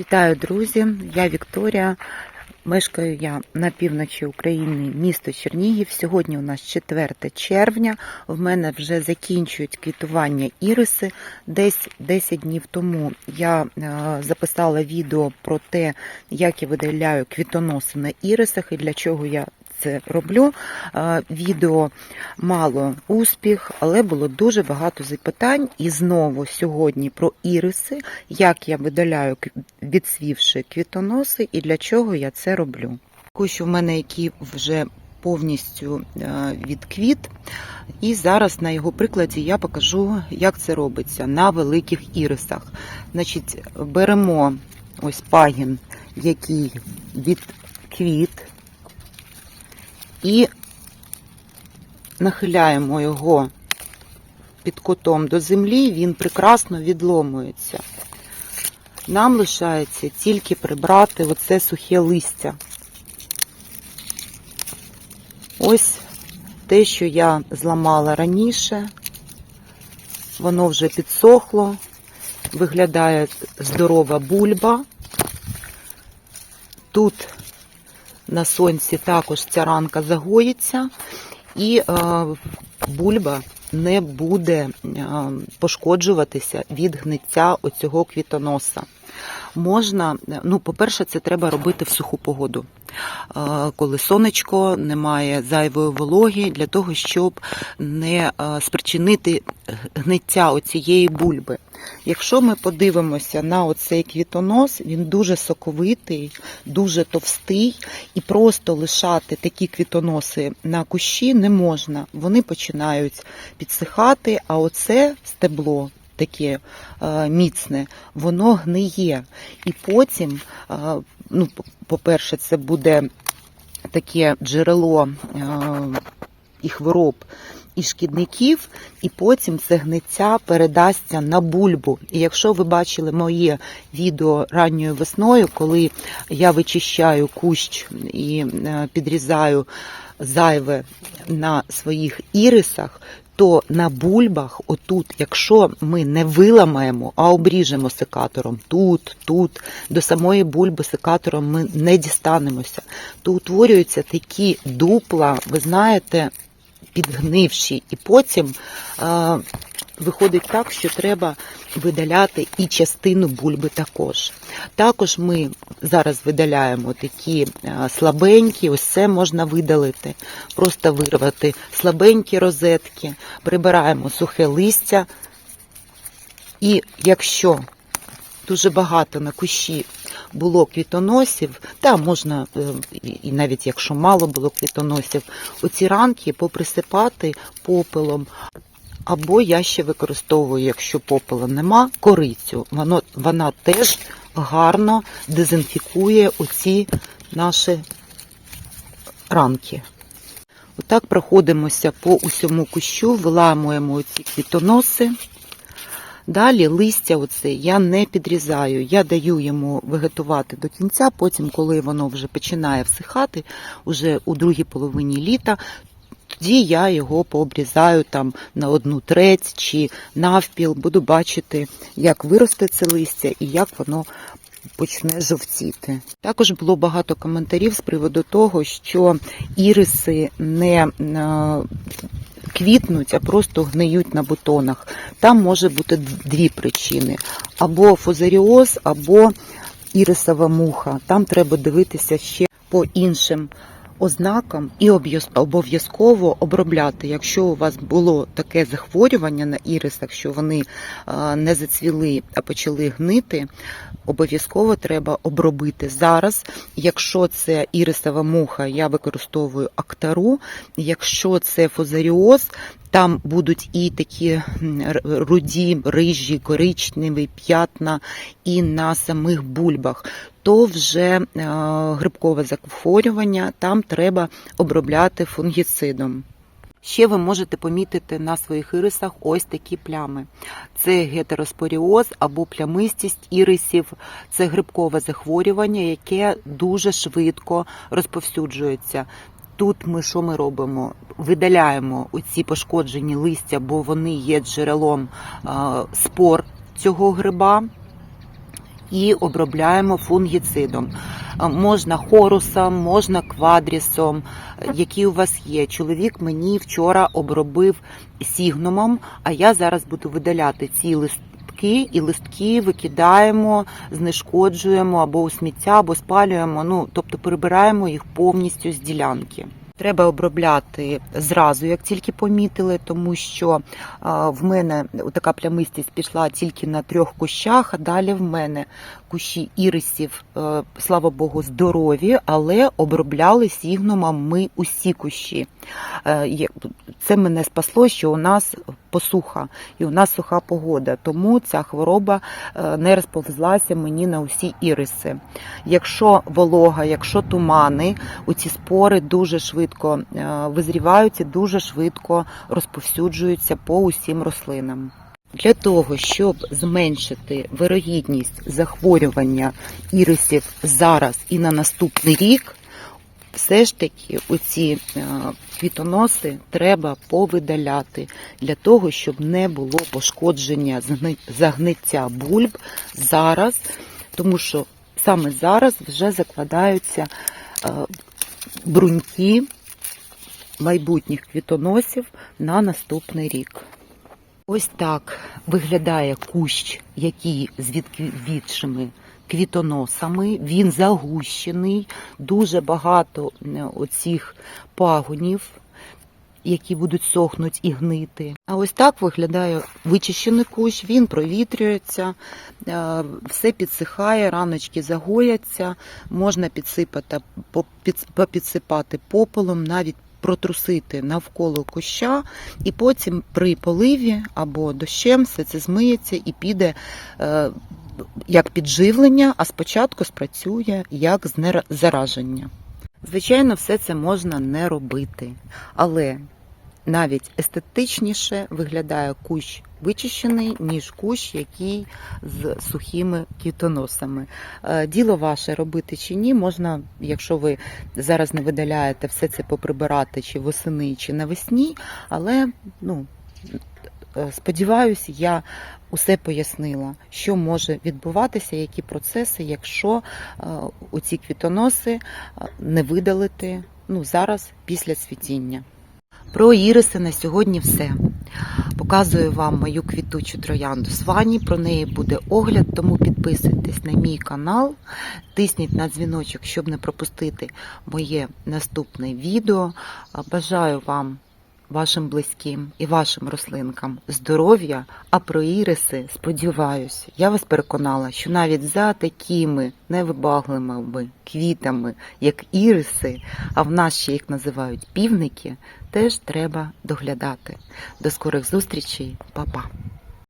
Вітаю, друзі! Я Вікторія. Мешкаю я на півночі України, місто Чернігів. Сьогодні у нас 4 червня. В мене вже закінчують квітування іриси. Десь 10 днів тому я е, записала відео про те, як я видаляю квітоноси на ірисах і для чого я це роблю. Е, Відео мало успіх, але було дуже багато запитань. І знову сьогодні про іриси, як я видаляю відсвівши квітоноси і для чого я це роблю. Кущ у мене, який вже повністю е, відквіт. І зараз на його прикладі я покажу, як це робиться на великих ірисах. Значить, беремо ось пагін, який відквіт, і нахиляємо його під кутом до землі, він прекрасно відломується. Нам лишається тільки прибрати оце сухе листя. Ось те, що я зламала раніше, воно вже підсохло, виглядає здорова бульба. Тут на сонці також ця ранка загоїться, і е, бульба не буде е, пошкоджуватися від гниття оцього квітоноса. Можна, ну, по-перше, це треба робити в суху погоду, Е, коли сонечко, немає зайвої вологи, для того, щоб не е, спричинити гниття оцієї бульби. Якщо ми подивимося на оцей квітонос, він дуже соковитий, дуже товстий, і просто лишати такі квітоноси на кущі не можна. Вони починають підсихати, а оце стебло. Таке міцне, воно гниє. І потім, е, ну, по-перше, це буде таке джерело е, і хвороб, і шкідників, і потім це гниття передасться на бульбу. І якщо ви бачили моє відео ранньою весною, коли я вичищаю кущ і е, підрізаю зайве на своїх ірисах, то на бульбах, отут, якщо ми не виламаємо, а обріжемо секатором тут, тут, до самої бульби секатором ми не дістанемося, то утворюються такі дупла, ви знаєте, підгнивші, і потім е, виходить так, що треба видаляти і частину бульби також. Також ми зараз видаляємо такі слабенькі, ось це можна видалити, просто вирвати слабенькі розетки, прибираємо сухе листя. І якщо дуже багато на кущі було квітоносів, та можна, е, і- навіть якщо мало було квітоносів, оці ранки поприсипати попелом. Або я ще використовую, якщо попелу нема, корицю. Воно, вона теж гарно дезінфікує оці наші ранки. Отак проходимося по усьому кущу, виламуємо оці квітоноси. Далі листя оце я не підрізаю, я даю йому вегетувати до кінця, потім, коли воно вже починає всихати, уже у другій половині літа, тоді я його пообрізаю там на одну треть чи навпіл, буду бачити, як виросте це листя і як воно почне жовтіти. Також було багато коментарів з приводу того, що іриси не е, квітнуть, а просто гниють на бутонах. Там може бути дві причини: або фузаріоз, або ірисова муха. Там треба дивитися ще по іншим ознакам і обов'язково обробляти. Якщо у вас було таке захворювання на ірисах, що вони е, не зацвіли, а почали гнити, обов'язково треба обробити зараз. Якщо це ірисова муха, я використовую актару. Якщо це фузаріоз, там будуть і такі руді, рижі, коричневі п'ятна і на самих бульбах. То вже е, грибкове захворювання, там треба обробляти фунгіцидом. Ще ви можете помітити на своїх ірисах ось такі плями. Це гетероспоріоз або плямистість ірисів. Це грибкове захворювання, яке дуже швидко розповсюджується. Тут ми що ми робимо? Видаляємо оці пошкоджені листя, бо вони є джерелом спор цього гриба. і обробляємо фунгіцидом. Можна хорусом, можна квадрісом, які у вас є. Чоловік мені вчора обробив сігнумом, а я зараз буду видаляти ці листки і листки викидаємо, знешкоджуємо або у сміття, або спалюємо. Ну тобто прибираємо їх повністю з ділянки. Треба обробляти зразу, як тільки помітили, тому що в мене така плямистість пішла тільки на трьох кущах, а далі в мене кущі ірисів, е, слава Богу, здорові, але обробляли сігнумом ми усі кущі. Е, Це мене спасло, що у нас посуха і у нас суха погода, тому ця хвороба е, не розповзлася мені на усі іриси. Якщо волога, якщо тумани, оці спори дуже швидко е, визрівають дуже швидко розповсюджуються по усім рослинам. Для того, щоб зменшити вирогідність захворювання ірисів зараз і на наступний рік, все ж таки оці е, квітоноси треба повидаляти для того, щоб не було пошкодження загниття бульб зараз, тому що саме зараз вже закладаються е, бруньки майбутніх квітоносів на наступний рік. Ось так виглядає кущ, який з відквітшими квітоносами. Він загущений, дуже багато оцих пагонів, які будуть сохнути і гнити. А ось так виглядає вичищений кущ, він провітрюється, е, все підсихає, раночки загояться, можна підсипати, попід- попідсипати попелом, навіть протрусити навколо куща, і потім при поливі або дощем все це змиється і піде е, як підживлення, а спочатку спрацює як зараження. Звичайно, все це можна не робити, але навіть естетичніше виглядає кущ вичищений, ніж кущ, який з сухими квітоносами. Е, Діло ваше робити чи ні, можна, якщо ви зараз не видаляєте все це поприбирати чи восени, чи навесні, але ну. е, Сподіваюсь, я усе пояснила, що може відбуватися, які процеси, якщо е, оці квітоноси не видалити ну, зараз після цвітіння. Про іриси на сьогодні все. Показую вам мою квітучу троянду Свані. Про неї буде огляд, тому підписуйтесь на мій канал, тисніть на дзвіночок, щоб не пропустити моє наступне відео. Бажаю вам, вашим близьким і вашим рослинкам здоров'я, а про іриси сподіваюся, я вас переконала, що навіть за такими невибагливими квітами, як іриси, а в нас ще їх називають півники, теж треба доглядати. До скорих зустрічей, Па-па!